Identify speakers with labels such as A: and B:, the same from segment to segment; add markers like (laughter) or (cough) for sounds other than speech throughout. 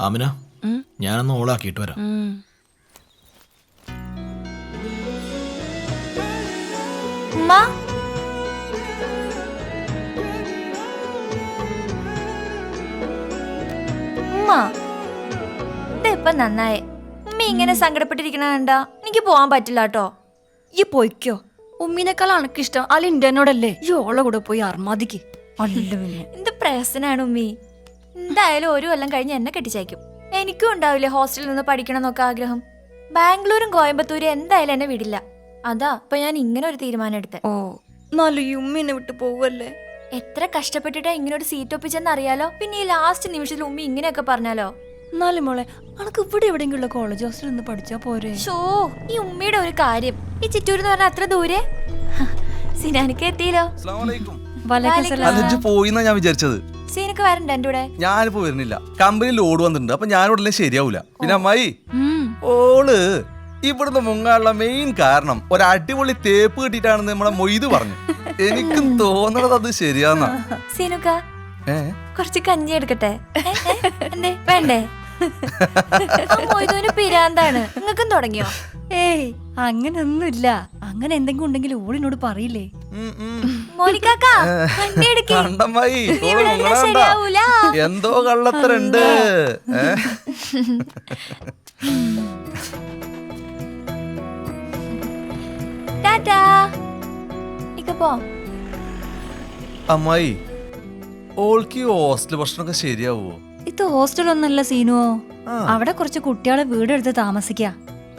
A: ആമിന ഞാനൊന്ന് ഓളാക്കിയിട്ട് വരാം.
B: ഇതിപ്പൊ നന്നായി. ഉമ്മ ഇങ്ങനെ സങ്കടപ്പെട്ടിരിക്കണ കണ്ടാ എനിക്ക് പോവാൻ പറ്റില്ല കേട്ടോ
C: ഈ പോയിക്കോ. ഉമ്മീനേക്കാൾ അനക്കിഷ്ടം ആ ലിൻഡനോടല്ലേ ഈ ഓളെ കൂടെ പോയി അർമാദിക്ക്. അല്ല
B: എന്ത് പ്രയാസനാണ് ഉമ്മി? എന്തായാലും ഒരു കൊല്ലം കഴിഞ്ഞ് എന്നെ കെട്ടിച്ചയക്കും. എനിക്കും ഉണ്ടാവില്ലേ ഹോസ്റ്റലിൽ നിന്ന് പഠിക്കണം എന്നൊക്കെ ആഗ്രഹം? ബാംഗ്ലൂരും കോയമ്പത്തൂരും എന്തായാലും എന്നെ വിടില്ല. അതാ ഇപ്പൊ ഞാൻ ഇങ്ങനെ ഒരു തീരുമാനം എടുത്തേ.
C: ഓ എന്നാലും ഈ ഉമ്മീനെ വിട്ട് പോവല്ലേ
B: എത്ര കഷ്ടപ്പെട്ടിട്ടാ ഇങ്ങനെ ഒരു സീറ്റ് ഒപ്പിച്ചെന്ന് അറിയാലോ? പിന്നെ ഈ ലാസ്റ്റ് നിമിഷത്തിൽ ഉമ്മി ഇങ്ങനെയൊക്കെ പറഞ്ഞാലോ?
C: എന്നാലും മോളെ അനക്ക് ഇവിടെ എവിടെയെങ്കിലും കോളേജ് ഹോസ്റ്റലിൽ നിന്ന് പഠിച്ചാ പോരെ?
B: ഷോ ഈ ഉമ്മയുടെ ഒരു കാര്യം. ഈ ചിറ്റൂർ എന്ന് പറഞ്ഞാൽ അത്ര ദൂരെ? സിനാനിക്ക് എത്തിയില്ലോ.
D: പോയിന്നാ ഞാൻ വിചാരിച്ചത്.
B: സീനക്ക് വരണ്ട എന്റെ കൂടെ?
D: ഞാനിപ്പോ വരുന്നില്ല. കമ്പനി ലോഡ് വന്നിട്ടുണ്ട്. അപ്പൊ ഞാൻ ഉടനെ ശരിയാവൂല. പിന്നെ അമ്മായി ഓൾ ഇവിടുന്ന് മുങ്ങാനുള്ള മെയിൻ കാരണം ഒരു അടിപൊളി തേപ്പ് കിട്ടിയിട്ടാണെന്ന് നമ്മളെ മൊയ്ത് പറഞ്ഞു. എനിക്കും തോന്നണത് അത് ശരിയാന്നാ.
B: സീനുക്ക
D: ഏ?
B: കുറച്ച് കഞ്ഞി എടുക്കട്ടെ? വേണ്ടേ? മൊയ്തുവിന് പിരാന്താണ്. നിങ്ങൾക്കും തുടങ്ങിയോ?
C: ഏയ് അങ്ങനൊന്നുമില്ല. അങ്ങനെ എന്തെങ്കിലും ഉണ്ടെങ്കിൽ ഓളിനോട് പറയില്ലേ?
D: ഉം, ഉം.
B: മോനിക്കാക്ക വണ്ടി എടുക്കി.
D: കണ്ടമ്മായി.
B: ഇനി
D: ഓൾ
B: ഇവിടെ ഇരുന്നാ
D: മുങ്ങണ കണ്ടാ?
B: ശരിയാവൂല.
D: എന്തോ കള്ളത്തരണ്ട്. അമ്മായി ഓൾക്ക് ഈ ഹോസ്റ്റൽ ഭക്ഷണമൊക്കെ ശരിയാവോ?
C: ഇത് ഹോസ്റ്റലൊന്നല്ല സീനുവോ?
D: ആ.
C: അവിടെ കുറച്ച് കുട്ടികളെ വീടെടുത്ത് താമസിക്ക.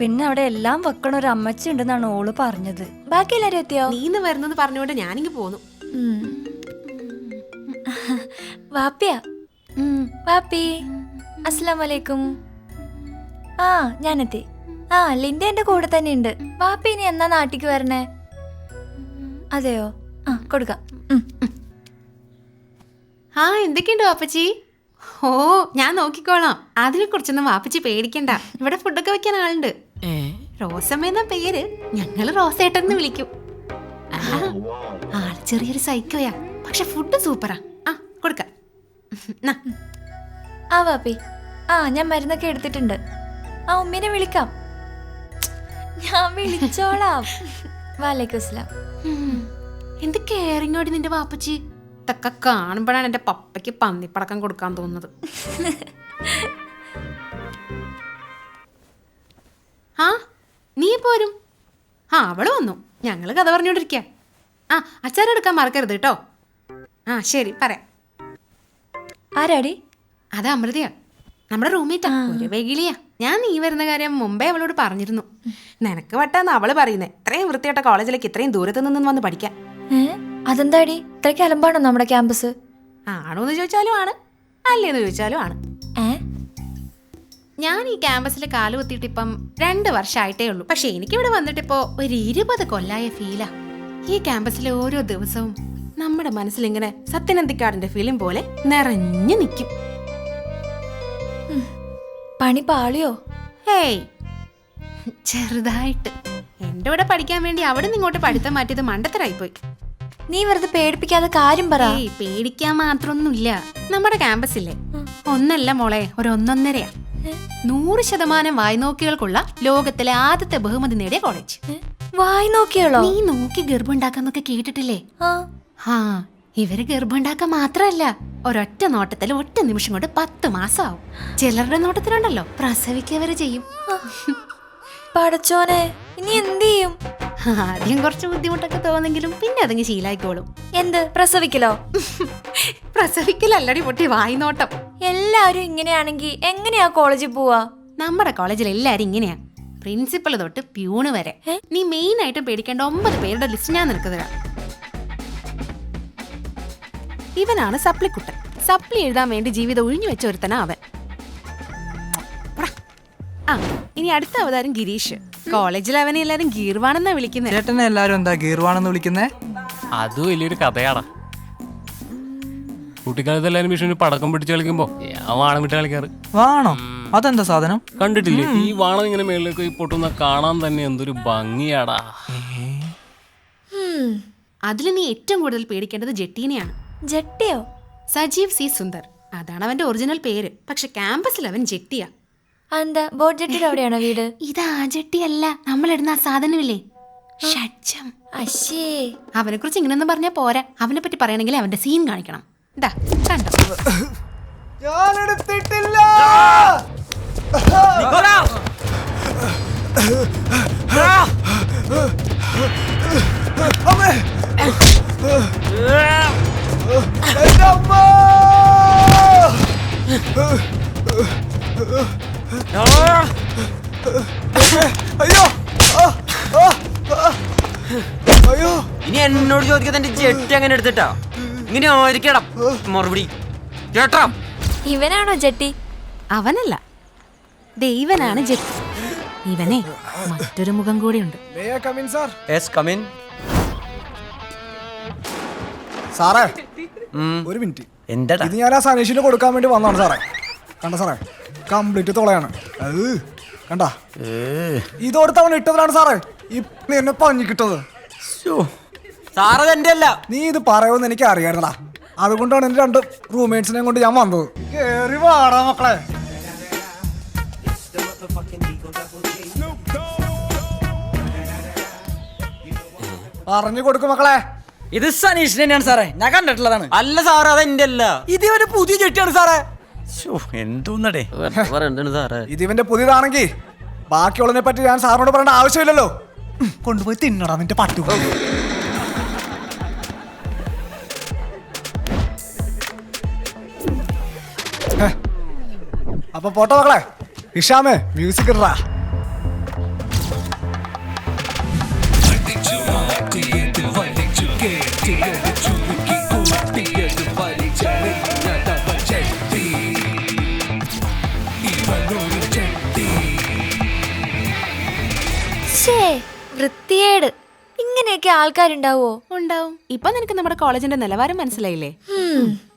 C: പിന്നെ അവിടെ എല്ലാം വെക്കണ ഒരു അമ്മച്ചി ഉണ്ടെന്നാണ് ഓൾ പറഞ്ഞത്.
B: ബാക്കി എല്ലാരും എത്തിയോ?
E: നീന്ന് വരുന്നെന്ന് പറഞ്ഞുകൊണ്ട് ഞാനിങ്ങ് പോന്നു.
B: ഉം. വാപ്പിയാ ഉം, വാപ്പി. അസ്സലാം വലൈക്കും ആ ഞാനെത്തി. ആ ലിൻഡ എന്റെ കൂടെ തന്നെ ഉണ്ട്. വാപ്പി ഇനി എന്നാ നാട്ടിക്ക് വരണേ? അതെയോ? ആ കൊടുക്കാം. ഉം, ഉം.
E: ആ എന്തൊക്കെയുണ്ട് വാപ്പച്ചി? ഓ ഞാൻ നോക്കിക്കോളാം. അതിനെ കുറിച്ചൊന്നും വാപ്പച്ചി പേടിക്കണ്ട. ഇവിടെ ഫുഡൊക്കെ വെക്കാൻ ആളുണ്ട്. റോസമ്മ എന്ന പേര് ഞങ്ങൾ റോസേട്ടൻ എന്ന് വിളിക്കും. ആ, ആൾ ചെറിയൊരു സൈക്കോയാ. പക്ഷെ ഫുഡ് സൂപ്പറാ. ആ കൊടുക്കാം. നാ.
B: ആ വാപ്പി. ആ ഞാൻ മരുന്നൊക്കെ എടുത്തിട്ടുണ്ട്. ആ ഉമ്മീനെ വിളിക്കാം. ഞാൻ വിളിച്ചോളാം. (laughs) വാലേക്കും അസ്സലാം.
E: ഉം. എന്ത് കേറിങ്ങോടി നിന്റെ വാപ്പച്ചി? ഇതൊക്കെ കാണുമ്പോഴാണ് എന്റെ പപ്പയ്ക്ക് പന്നിപ്പടക്കം കൊടുക്കാൻ തോന്നുന്നത്. (laughs) ആ? നീ പോരും. ആ അവൾ വന്നു. ഞങ്ങൾ കഥ പറഞ്ഞോണ്ടിരിക്ക. ആ അച്ചാറെടുക്കാൻ മറക്കരുത് കേട്ടോ ആ ശരി പറയാം.
B: ആരാടി?
E: അത് അമൃതയാ. നമ്മുടെ റൂംമേറ്റാ. ഒരു വെകിളിയാ. ഞാൻ നീ വരുന്ന കാര്യം മുമ്പേ അവളോട് പറഞ്ഞിരുന്നു. നിനക്ക് വട്ടാന്ന് അവൾ പറയുന്നേ. ഇത്രയും വൃത്തിയായിട്ട കോളേജിലേക്ക് ഇത്രയും ദൂരത്ത് നിന്നും വന്ന് പഠിക്കാൻ.
B: അതെന്താടി? ഇത്രയ്ക്ക് അലമ്പാണോ നമ്മുടെ ക്യാമ്പസ്?
E: ആണോ എന്ന് ചോദിച്ചാലും ആണ്. അല്ലേന്ന് ചോദിച്ചാലും ആണ്. ഞാൻ ഈ ക്യാമ്പസിൽ കാലുകുത്തിയിട്ട് ഇപ്പം രണ്ട് വർഷമായിട്ടേ ഉള്ളൂ. പക്ഷെ എനിക്കിവിടെ വന്നിട്ടിപ്പോ ഒരു ഇരുപത് കൊല്ലായ ഫീലാ ഈ ക്യാമ്പസിലെ ഓരോ ദിവസവും നമ്മുടെ മനസ്സിൽ ഇങ്ങനെ സത്യനന്ദിക്കാടിന്റെ ഫിലിം പോലെ നിറഞ്ഞു നിൽക്കും
B: പണി പാളിയോ?
E: ഹേയ് ചെറുതായിട്ട്. എന്റെ കൂടെ പഠിക്കാൻ വേണ്ടി അവിടെ നിന്ന് ഇങ്ങോട്ട് പഠിത്തം മാറ്റിയത് മണ്ടത്തരായിപ്പോയി.
B: നീ വെറുതെ പേടിപ്പിക്കാതെ കാര്യം പറ.
E: പേടിക്കാൻ മാത്രമൊന്നുമില്ല നമ്മുടെ ക്യാമ്പസില്ലേ? ഒന്നല്ല മോളെ ഒരു ഒന്നൊന്നരയാ. നൂറ് ശതമാനം വായ്നോക്കികൾക്കുള്ള ലോകത്തിലെ ആദ്യത്തെ ബഹുമതി നേടിയ കോളേജ്
B: ഏ? വായി നോക്കിയോളോ
E: നീ നോക്കി ഗർഭമുണ്ടാക്കാന്നൊക്കെ കേട്ടിട്ടില്ലേ?
B: ആ.
E: ഇവർ ഗർഭമുണ്ടാക്കാൻ മാത്രല്ല. ഒരൊറ്റ നോട്ടത്തിൽ ഒറ്റ നിമിഷം കൊണ്ട് പത്ത് മാസമാവും ചിലരുടെ നോട്ടത്തിലുണ്ടല്ലോ പ്രസവിക്കവര് വരെ ചെയ്യും.
B: പടച്ചോനെ ഇനി എന്ത് ചെയ്യും?
E: ആദ്യം കുറച്ച് ബുദ്ധിമുട്ടൊക്കെ തോന്നെങ്കിലും പിന്നെ അതങ്ങ് ശീലായിക്കോളും.
B: എന്ത്? പ്രസവിക്കലോ?
E: പ്രസവിക്കലല്ലടി പൊട്ടി വായ്നോട്ടം.
B: എല്ലാരും ഇങ്ങനെയാണെങ്കിൽ എങ്ങനെയാ കോളേജിൽ പോവാ?
E: നമ്മുടെ കോളേജിൽ എല്ലാരും ഇങ്ങനെയാ. പ്രിൻസിപ്പൽ തൊട്ട് പ്യൂണ് വരെ. നീ മെയിൻ ആയിട്ട് പേടിക്കേണ്ട ഒമ്പത് പേരുടെ ലിസ്റ്റ് ഞാൻ നിനക്ക് തരാം. ഇവനാണ് സപ്ലിക്കുട്ടൻ. സപ്ലി എഴുതാൻ വേണ്ടി ജീവിതം ഒഴിഞ്ഞു വെച്ച ഒരുത്തനാ അവൻ. ആ ഇനി അടുത്ത അവതാരം ഗിരീഷ്. കോളേജിൽ അവനെ എല്ലാരും ഗീർവാണെന്നാ വിളിക്കുന്നത്
F: ചേട്ടനെ എല്ലാരും എന്താ ഗീർവാണെന്ന് വിളിക്കുന്നേ?
G: അത് വലിയൊരു കഥയാടാ. കുട്ടിക്കാലത്ത് എല്ലാവരും പടക്കം പിടിച്ച് കളിക്കുമ്പോ? ഞാൻ വാണം വിട്ട് കളിക്കാറ്.
F: വാണം? അതെന്താ സാധനം?
G: കണ്ടിട്ടില്ലേ? ഈ വാണം ഇങ്ങനെ മേളിലേക്ക് പൊട്ടുന്ന കാണാൻ തന്നെ എന്തൊരു ഭംഗിയാടാ.
B: ഹും,
E: അതിൽ നീ ഏറ്റവും കൂടുതൽ പേടിക്കേണ്ടത് ജെട്ടീനെയാണ്.
B: ജെട്ടിയോ?
E: സജീവ് സി സുന്ദർ. അതാണ് അവന്റെ ഒറിജിനൽ പേര്. പക്ഷെ ക്യാമ്പസിൽ അവൻ ജെട്ടിയാ.
B: എന്താ ബോട്ട് ജെട്ടിയുടെ അവിടെയാണോ വീട്?
E: ഇത് ആ ജെട്ടിയല്ല. നമ്മളിടുന്ന ആ സാധനമില്ലേ? ഷഡ്ജം.
B: അശ്ശേ.
E: അവനെ കുറിച്ച് ഇങ്ങനെയൊന്നും പറഞ്ഞാൽ പോരാ. അവനെ പറ്റി പറയണമെങ്കിൽ അവന്റെ സീൻ കാണിക്കണം. കണ്ടോ
F: ഞാൻ എടുത്തിട്ടില്ല അയ്യോ ആ, ആ, ആ. അയ്യോ
H: ഇനി എന്നോട് ചോദിക്കാതെ എന്റെ ജെട്ടി അങ്ങനെ എടുത്തിട്ടാ ഇങ്ങനെ ആയിരിക്കണം. മറുപടി. കേട്ടോ
B: ഇവനാണോ ജെട്ടി?
E: അവനല്ല. ദൈവനാണ് ജെട്ടി. ഇവനെ മറ്റൊരു മുഖം കൂടിയുണ്ട്.
F: സാറേ ഒരു മിനിറ്റ്.
H: എന്താ
F: ഇത് ഞാൻ ആ സനീഷിന് കൊടുക്കാൻ വേണ്ടി വന്നതാണ് സാറേ. കണ്ട സാറേ? കംപ്ലീറ്റ് തുളയാണ്. അത് കണ്ട? ഇതോടുത്ത് അവൻ ഇട്ടതാണ് സാറേ. ഇപ്പൊ എന്നെ പഞ്ഞി കിട്ടത്
H: സാറത് എന്റെ അല്ല
F: നീ ഇത് പറയുമെന്ന് എനിക്ക് അറിയാറുള്ള അതുകൊണ്ടാണ് എന്റെ രണ്ട് റൂംമേറ്റ്സിനെ കൊണ്ട് ഞാൻ വന്നത്. കേറി വാടാ മക്കളെ. പറഞ്ഞു കൊടുക്കും മക്കളെ.
H: ഇത് സനീഷിന് തന്നെയാണ് സാറേ. ഞാൻ കണ്ടിട്ടുള്ളതാണ്. അല്ല സാറേ അത് എന്റെ അല്ല ഇത് ഒരു പുതിയ ചെട്ടിയാണ് സാറേ.
D: എന്തോന്നടേ.
H: സാറേ?
F: ഇത് ഇവന്റെ പുതിയതാണെങ്കിൽ ബാക്കിയുള്ളതിനെ പറ്റി ഞാൻ സാറിനോട് പറയേണ്ട ആവശ്യമില്ലല്ലോ. കൊണ്ടുപോയി തിന്നടാ നിന്റെ പട്ടു. അപ്പൊ പോട്ടെ മക്കളെ. ഇഷാമേ മ്യൂസിക് ഇടാ
B: വൃത്തിയേട്. ഇങ്ങനെയൊക്കെ ആൾക്കാരുണ്ടാവോ?
E: ഉണ്ടാവും. ഇപ്പൊ നിനക്ക് നമ്മുടെ കോളേജിന്റെ നിലവാരം മനസ്സിലായില്ലേ?